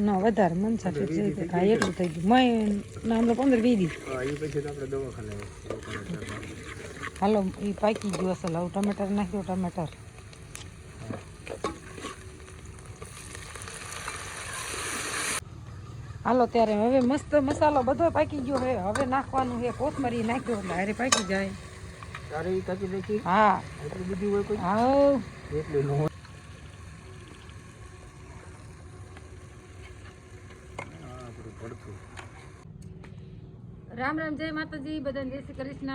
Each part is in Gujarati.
ના વધારે મન સાથે છે તો કાંઈ એટલું થઈ ગયું મેં ના હમણાં પંદર વી હા હાલો એ પાકી ગયું હશે લાવ ટમેટર નાખ્યો ટમેટર હાલો ત્યારે હવે મસ્ત મસાલો બધો પાકી ગયો હવે હવે નાખવાનું છે કોથમરી નાખ્યો એટલે હારે પાકી જાય હા હા એટલી બધી હોય કોઈ હાવ એટલી ન હોય આ આપણું પડતું રામ રામ, જય માતાજી. બધાને જય શ્રી કૃષ્ણ.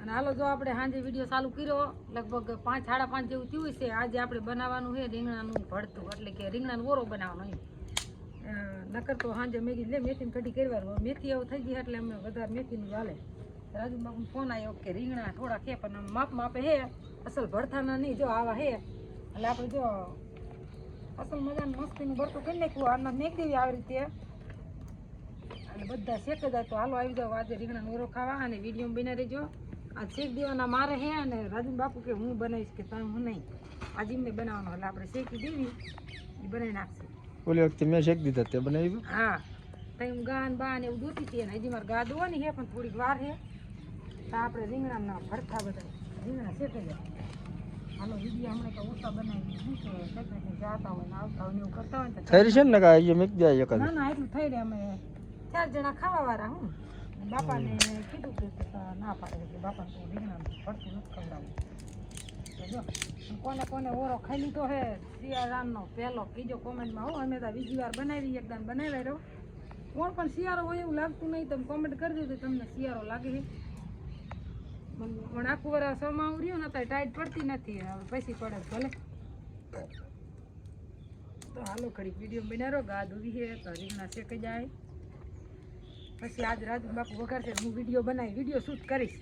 અને હાલો જો આપણે સાંજે વીડિયો ચાલુ કર્યો. લગભગ પાંચ, સાડા પાંચ જેવું થયું છે આજે આપણે બનાવવાનું છે રીંગણાનું ભરતું. એટલે કે રીંગણાનો ઓરો બનાવવાનો નકર તો સાંજે મેગી લે, મેથીની કઢી કરવાનું. મેથી એવું થઈ ગઈ એટલે અમે વધારે મેથીનું ચાલે રાજુ બાપુ ફોન આવ્યો કે રીંગણા થોડા છે, પણ માપ માપે હે અસલ ભરથાના નહીં, જો આવા હે એટલે આપણે જો અસલ મજાનું મસ્તીનું ભરતું કરી નાખ્યું. આના મેક દેવી આવી રીતે. અને બધા શેક જ તો હાલો આવી જાઓ. આજે રીંગણા ઓરો ખાવા અને વીડિયો બના રહેજો. આ શેક દેવાના મારે હે અને રાજુ બાપુ કે હું બનાવીશ કે તમે હું નહીં. આજે એમને બનાવવાનો એટલે આપણે શેકી દેવી. એ બનાવી નાખશે. ઓલી વખતે મેં શેક દીધા તે બનાવી હા. તઈ ગાન બાન એવું દોતી હતી અને હજી મારે ગા દોવાની છે પણ થોડીક વાર હે. તો આપણે રીંગણાના ભરથા બધા રીંગણા શેકી જાય. હાલો વીડિયો હમણાં તો ઓછા બનાવી શું છે જાતા હોય ને આવતા હોય ને એવું કરતા હોય ને તો થઈ છે ને કાંઈ? મેક જાય એકાદ. ના ના એટલું થઈ રહે અમે ચાર જણા ખાવા વાળા હું બાપાને કીધું કે ના પાડે કે બાપાને તો વિજ્ઞાન ફરતું નથી ખવડાવવું. જો કોને કોને ઓરો ખાઈ લીધો હે શિયાળાનો પહેલો. કીજો કોમેન્ટમાં હો અમે તો બીજી વાર બનાવી એકદમ બનાવી રહ્યો કોણ પણ શિયાળો હોય એવું લાગતું નહીં. તમે કોમેન્ટ કરી તો તમને શિયાળો લાગે છે પણ આખું વાર સમાવું ઉર્યું ને તો ટાઈટ પડતી નથી. હવે પછી પડે ભલે. તો હાલો ઘડી વીડિયો બનાવ્યો ગા ધોવી છે તો રીંગણા શેકાઈ જાય. પછી આજ રાજુ બાપુ વઘારશે હું વીડિયો બનાવી વીડિયો શૂટ કરીશ.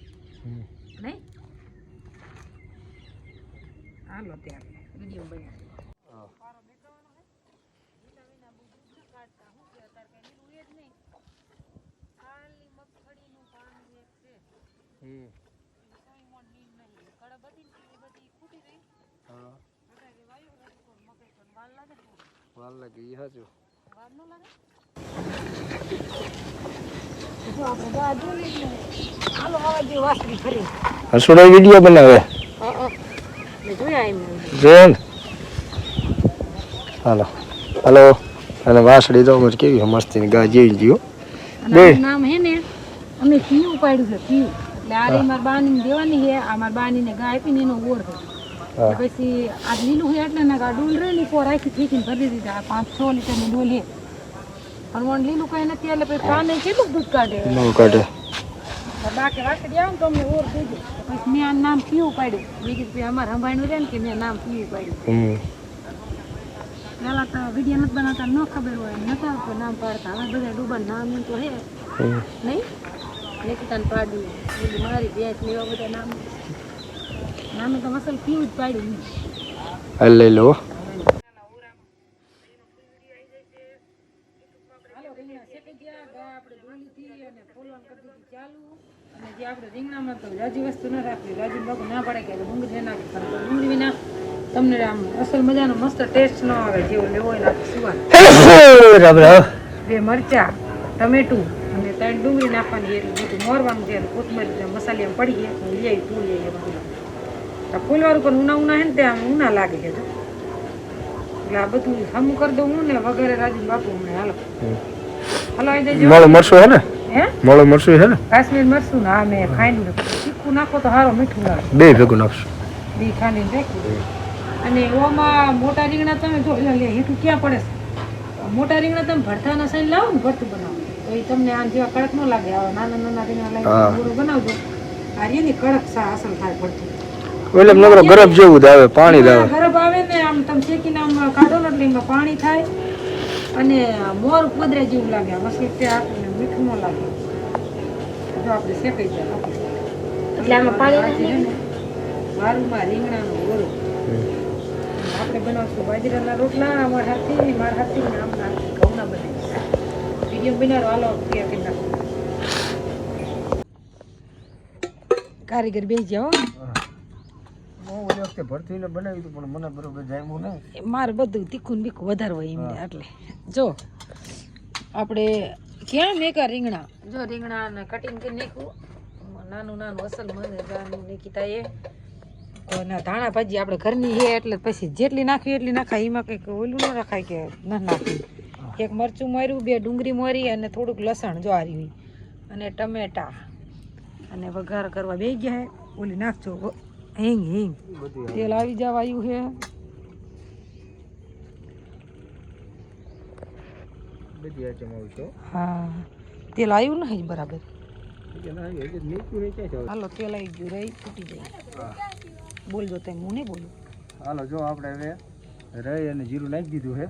નહીં? હાલો ત્યારે વીડિયો બનાવી. વાર લાગે એ સાચું જો આપણે ગા દુવી જ નહીં. હાલો આવા જે વાસળી ફરી હસુડા વીડિયો બનાવે જોયા ને હાલો. હાલો. અને વાસળી તો અમારે કેવી મસ્તી ગા જેવી ગયો બે. નામ હે ને અમે પીવું પાડ્યું છે પીવું એટલે આ મારા બાની દેવાની છે આ મારા બાની ને ગાય આપીને એનો ઓર છે. પછી આ લીલું હે એટલે ના ડોલ રે ની પોર આખી ફીકીને ભરી દીધા પાંચ છ લીટરની ડોલ છે. પણ લીલું કઈ નથી એટલે પછી પાને કેટલું દૂધ કાઢે? ન કાઢે. બાકી વાકડી આવું તો અમને ઓર થઈ પછી મેં આ નામ પીવું પાડ્યું. મેં કીધું અમારે સંભાળ્યું છે ને કે મેં નામ પીવું પાડ્યું. હમ. તો વીડિયો નથી બનાવતા ન ખબર હોય નતા તો નામ પાડતા. હવે બધા ડૂબા નામ એમ તો હે. નહીં? નિકિતાને પાડ્યું. મારી ભેંસ ને એવા બધા નામ. નામે તો મસલ પીવું જ પાડ્યું. હાલ લઈ લો હાલો રીંગણા શેકી ગયા ગા આપણે ધોઈ લીધી અને ફોલવાનું કરી દીધું ચાલુ અને જે આપણે રીંગણામાં તો જાજી વસ્તુ ન રાખવી રાજી બાપુ ના પડે કે ડુંગળી નાખી પણ ડુંગળી વિના તમને આમ અસલ મજાનો મસ્ત ટેસ્ટ ન આવે જેવો લેવો હોય નાખી રામ બે મરચા ટમેટું અને ત્રણ ડુંગળી નાખવાની એટલું બધું મોરવાનું છે કોથમરી મસાલી એમ પડી ગયા લઈ તું લઈ એ આ ફૂલવાળું પણ ઉના ઉના હે ને ત્યાં ઉના લાગે છે એટલે આ બધું હમું કરી દઉં હું ને વગેરે રાજી બાપુ હમણાં હાલો. હાલો આવી દેજો મોળું હે ને? મોળું મરસું હે ને? કાશ્મીર મરસું ને મેં ખાંડ્યું તીખું નાખો તો સારો મીઠું લાગે. બે ભેગું નાખશું. બી ખાંડીને રાખી અને ઓમાં મોટા રીંગણા તમે જો લે હેઠું ક્યાં પડે મોટા રીંગણા તમે ભરથાના સાઈડ લાવો ને ભરતું બનાવો. તો એ તમને આ જેવા કડક ન લાગે આવા નાના નાના રીંગણા. લાવી પૂરું બનાવજો. આ રીની કડક સા અસર થાય ભરતું એટલે નગરો ગરમ જેવું જ આવે પાણી જ આવે. ગરબ આવે ને આમ તમે શેકીને આમ કાઢો ને એટલે એમાં પાણી થાય. અને મોર પદરે જેવું લાગે આ મસલી તે આપણને મીઠું ન લાગે. જો આપણે શેકાઈ જાય એટલે આમાં પાણી વારુમાં રીંગણાનો ઓરો આપણે બનાવશું બાજરાના રોટલા અમારા હાથી મારા હાથી ને આમના હાથથી ઘઉંના બનાવીશું વીડિયો બનાવો હાલો તૈયાર કરી નાખો. કારીગર બેસી જાઓ હું. વખતે ભરથીને બનાવ્યું હતું પણ મને બરોબર જામ્યું નહીં. મારે બધું તીખું બીખું વધારે હોય એમને એટલે. જો આપણે ક્યાં મેકા રીંગણા? જો રીંગણા ને કટિંગ કરી નાખ્યું. નાનું નાનું અસલ મને નીકળતા એ. તો ના ધાણા ભાજી આપણે ઘરની છે એટલે પછી જેટલી નાખવી એટલી નાખાય. એમાં કંઈક ઓલું ન રખાય કે ન નાખવી. એક મરચું માર્યું બે ડુંગળી મોરી અને થોડુંક લસણ જો આર્યું અને ટમેટા. અને વઘાર કરવા બે ગયા હે. ઓલી નાખજો હિંગ હિંગ. તેલ આવી જવા આવ્યું છે બધી આઈટમ છે. હા. તેલ આવ્યું બરાબર. ના છે હાલો તેલ આવી ગયું રહી તૂટી જાય બોલજો તેમ હું નહીં બોલું. હાલો જો આપણે હવે રહી અને જીરું નાખી દીધું છે.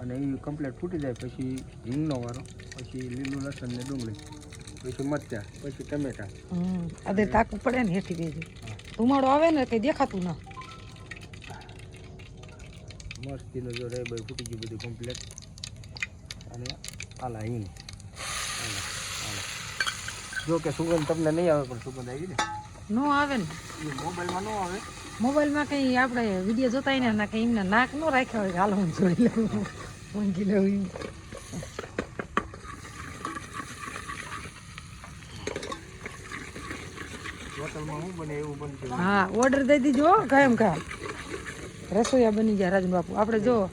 અને એ કમ્પ્લેટ ફૂટી જાય પછી હિંગનો વારો પછી લીલું લસણ ને ડુંગળી પછી મરચા પછી ટમેટા. અધે તાકવું પડે ને હેઠી બેજું. ધુમાડો આવે ને કંઈ દેખાતું ના. મસ્તીનો જો રહી ભાઈ ફૂટી ગયું બધું કમ્પ્લીટ અને આલા હાલો જો કે સુગંધ તમને નહીં આવે પણ સુગંધ આવી ને. નો આવે ને. એ મોબાઈલમાં ન આવે. મોબાઈલમાં કઈ આપણે વીડિયો જોતા ને ના કંઈ એમના નાક નો રાખ્યા હોય હાલો હું જોઈ લઉં. ઊંઘી લઉં હા ઓર્ડર દઈ દીજો હો, કાયમ કા રસોઈયા બની ગયા રાજન બાપુ આપણે જો.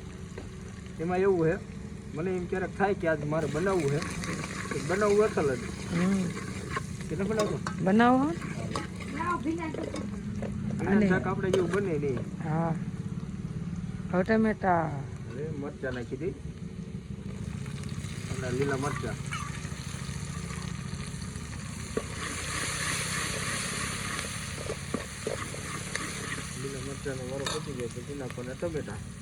એમાં એવું છે મને એમ ક્યારેક થાય કે આજ મારે બનાવવું છે. બનાવવું અસલ જ. હમ. કે બનાવતો બનાવો? હો. અને? શાક આપણે જેવું બને નહીં. હા. હવે ટમેટા. મરચાં નાખી દઈ. અને લીલા મરચાં. લીલા મરચાંનો વારો પતી જાય જીના કોને ટમેટા.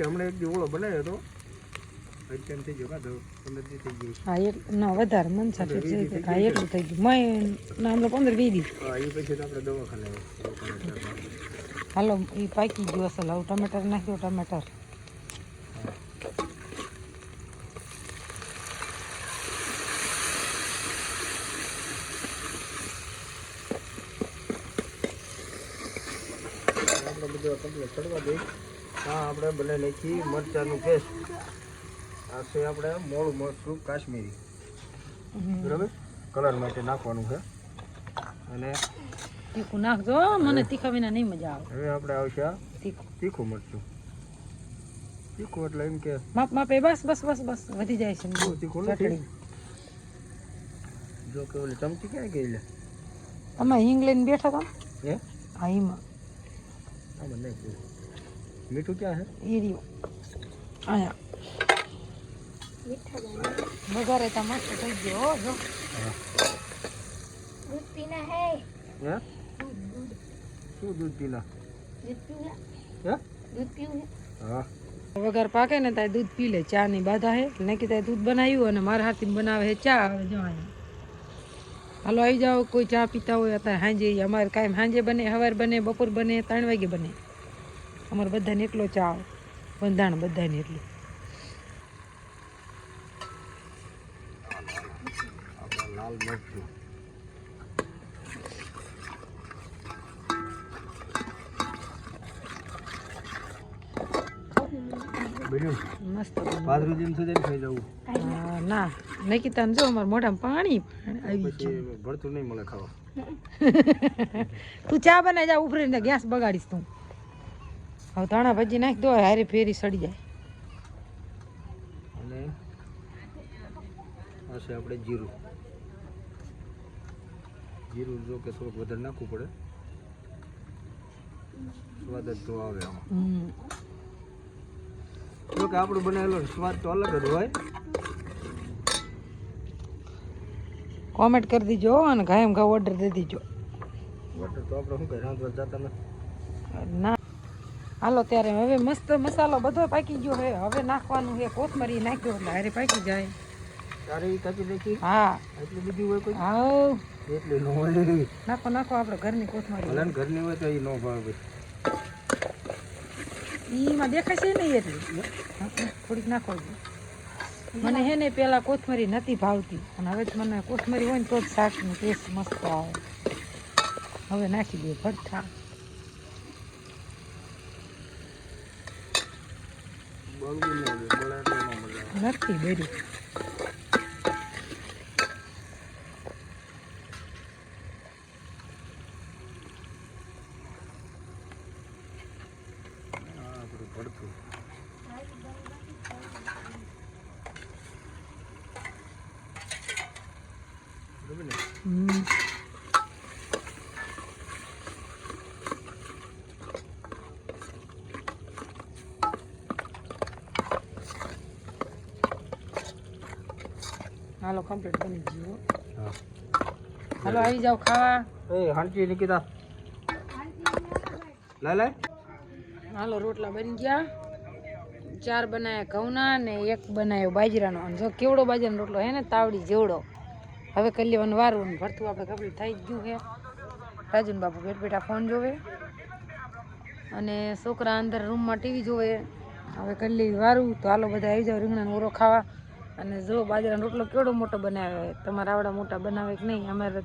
કે હમણાં એક દી ઓળો બનાવ્યો હતો. અત્યારે થઈ ગયો કાં પંદર દી થઈ ગયું. હા એક ના વધારે મન સાથે હા એટલું થઈ ગયું. મેં ના હમણાં પંદર વી દી. હા એ પછી તો આપણે દવાખાને હાલો એ પાકી ગયું હશે લાવ ટમેટર નાખ્યો ટમેટર. આપણે બધું કમ્પ્લીટ ચડવા દઈ હા આપણે બને નાખી મરચાંનું પેસ્ટ આ છે આપણે મોળું મરચું કાશ્મીરી. બરાબર? કલર માટે નાખવાનું છે. અને તીખું નાખજો મને તીખા વિના નહીં મજા આવે. હવે આપણે આવશે તીખું. તીખું મરચું. તીખું એટલે એમ કે માપ માપે બસ બસ બસ બસ વધી જાય છે બહુ તીખું ચટણી. જો કે ઓલી ચમચી ક્યાં ગઈ લે? અમે હિંગ લઈને બેઠા હતા હે? હા એમાં. આમાં નહીં મીઠું ક્યાં છે એ રહ્યું અહીંયા વઘારે તો મસ્ત થઈ ગયો હો જો હા હે શું દૂધ પીલા હે હા વગર પાકે ને ત્યાં દૂધ પી લે ચા ની બાધા હે નક્કી ત્યાં દૂધ બનાવ્યું અને મારા હાથી બનાવે છે ચા આવે જો હાલો આવી જાઓ કોઈ ચા પીતા હોય અત્યારે સાંજે અમારે કાંઈ સાંજે બને સવાર બને બપોર બને ત્રણ વાગે બને. અમારે બધાને એટલો ચા બંધાણ બધાને એટલું. લાલ મરચું ના નકીતા જો અમારે મોઢામાં પાણી આવી ભળતું નહીં મળે ખાવા. તું ચા બનાવી જા ઉભરીને ગેસ બગાડીશ તું. હવે ધાણા ભાજી નાખી દો હારી ફેરી સડી જાય. અને આ છે આપણે જીરું. જીરું જો કે થોડુંક વધારે નાખવું પડે. સ્વાદ જ તો આવે આમાં. જો કે આપણું બનાવેલો સ્વાદ તો અલગ જ હોય. કોમેન્ટ કરી દીજો અને ગાયમ ઘા ઓર્ડર દે દીજો. ઓર્ડર તો આપણે શું કઈ રાંધવા જતા નથી. ના. હાલો ત્યારે હવે મસ્ત મસાલો બધો પાકી ગયો હે હવે નાખવાનું છે કોથમરી નાખ્યો એટલે હારે પાકી જાય. હા. હાવ હોય નાખો નાખો આપણે ઘરની કોથમરી. ભલે ઘરની હોય તો એ ન ભાવે. ઈમાં દેખાશે નહીં એટલી. હા, થોડીક નાખો. મને હે ને પેલા કોથમરી નથી ભાવતી. અને હવે મને કોથમરી હોય ને તો જ શાકનો ટેસ્ટ મસ્ત આવે. હવે નાખી દે ભઠ્ઠા നിർത്തി വരും Mm-hmm. હાલો કમ્પ્લીટ બની ગયું. હાલો આવી જાવ ખાવા. એ હાંચી નિકિતા. લે લે હાલો રોટલા બની ગયા. ચાર બનાવ્યા ઘઉંના ને એક બનાવ્યો બાજરાનો. અને જો કેવડો બાજરાનો રોટલો હે ને તાવડી જેવડો. હવે કરી લેવાનું વારું ભરતું. આપણે કમ્પ્લીટ થઈ જ ગયું છે રાજુન બાપુ બેઠ બેઠા ફોન જોવે. અને છોકરા અંદર રૂમમાં ટીવી જોવે. હવે કરી લેવી વારું. તો હાલો બધા આવી જાવ રીંગણાનો ઓરો ખાવા. અને જો બાજરાનો રોટલો કેવડો મોટો બનાવે તમારા આવડા મોટા બનાવે કે નહીં? અમારે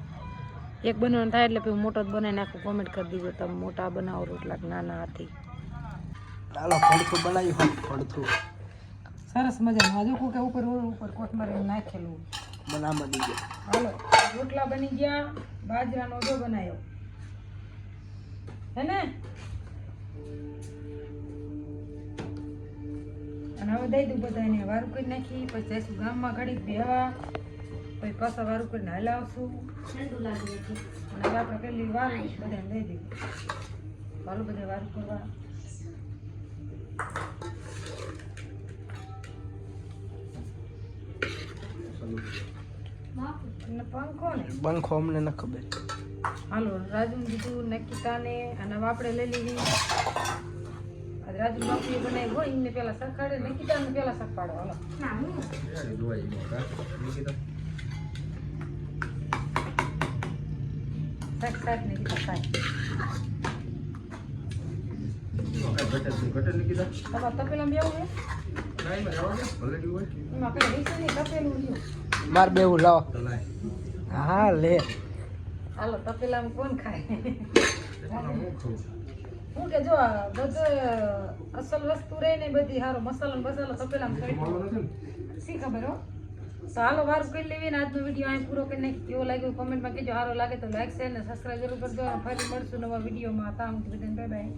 એક બનવાનું થાય એટલે પછી મોટો જ બનાવી નાખું કોમેન્ટ કરી દીજો. તમે મોટા બનાવો રોટલા નાના હાથી. ચાલો ભડથું બનાવ્યું હોય ભડથું સરસ મજાનું. હજુ કે ઉપર ઉપર કોથમરી નાખેલું. બના બની ગયો હાલો રોટલા બની ગયા. બાજરાનો જો બનાવ્યો. હે ને? અને હવે દઈ દઉં બધાને. વારું કરી નાખી પછી જઈશું ગામમાં ઘડીક બેવા પછી પાછા વારું કરીને હલાવશું. અને હવે આપણે પેલી વારું બધાને દઈ દઈએ વાલું બધા વારું કરવા. અને પંખો ને? બંખો અમને ન ખબર. હાલો રાજુ કીધું નકિતાને અને હવે આપણે લઈ લીધી. રાજુ બાપુએ બનાવી હોય એમને પેલા હાલો. તપેલા બેવું હે એમાં પેલા તપેલું રહ્યું. માર બેવું લાવો. હા લે. હાલો તપેલામાં કોણ ખાય? હું કે જો બધું અસલ વસ્તુ રહે ને બધી હારો મસાલો મસાલો બસાલો તપેલામાં કરી શી ખબર હો? તો હાલો વારું કરી લેવી ને આજનો વીડિયો અહીં પૂરો કરીને કેવો લાગ્યો કોમેન્ટમાં કહેજો. સારો લાગે તો લાઈક શેર ને સબસ્ક્રાઈબ જરૂર કરજો. ફરી મળશું નવા વિડીયોમાં. તા બધાને. Bye bye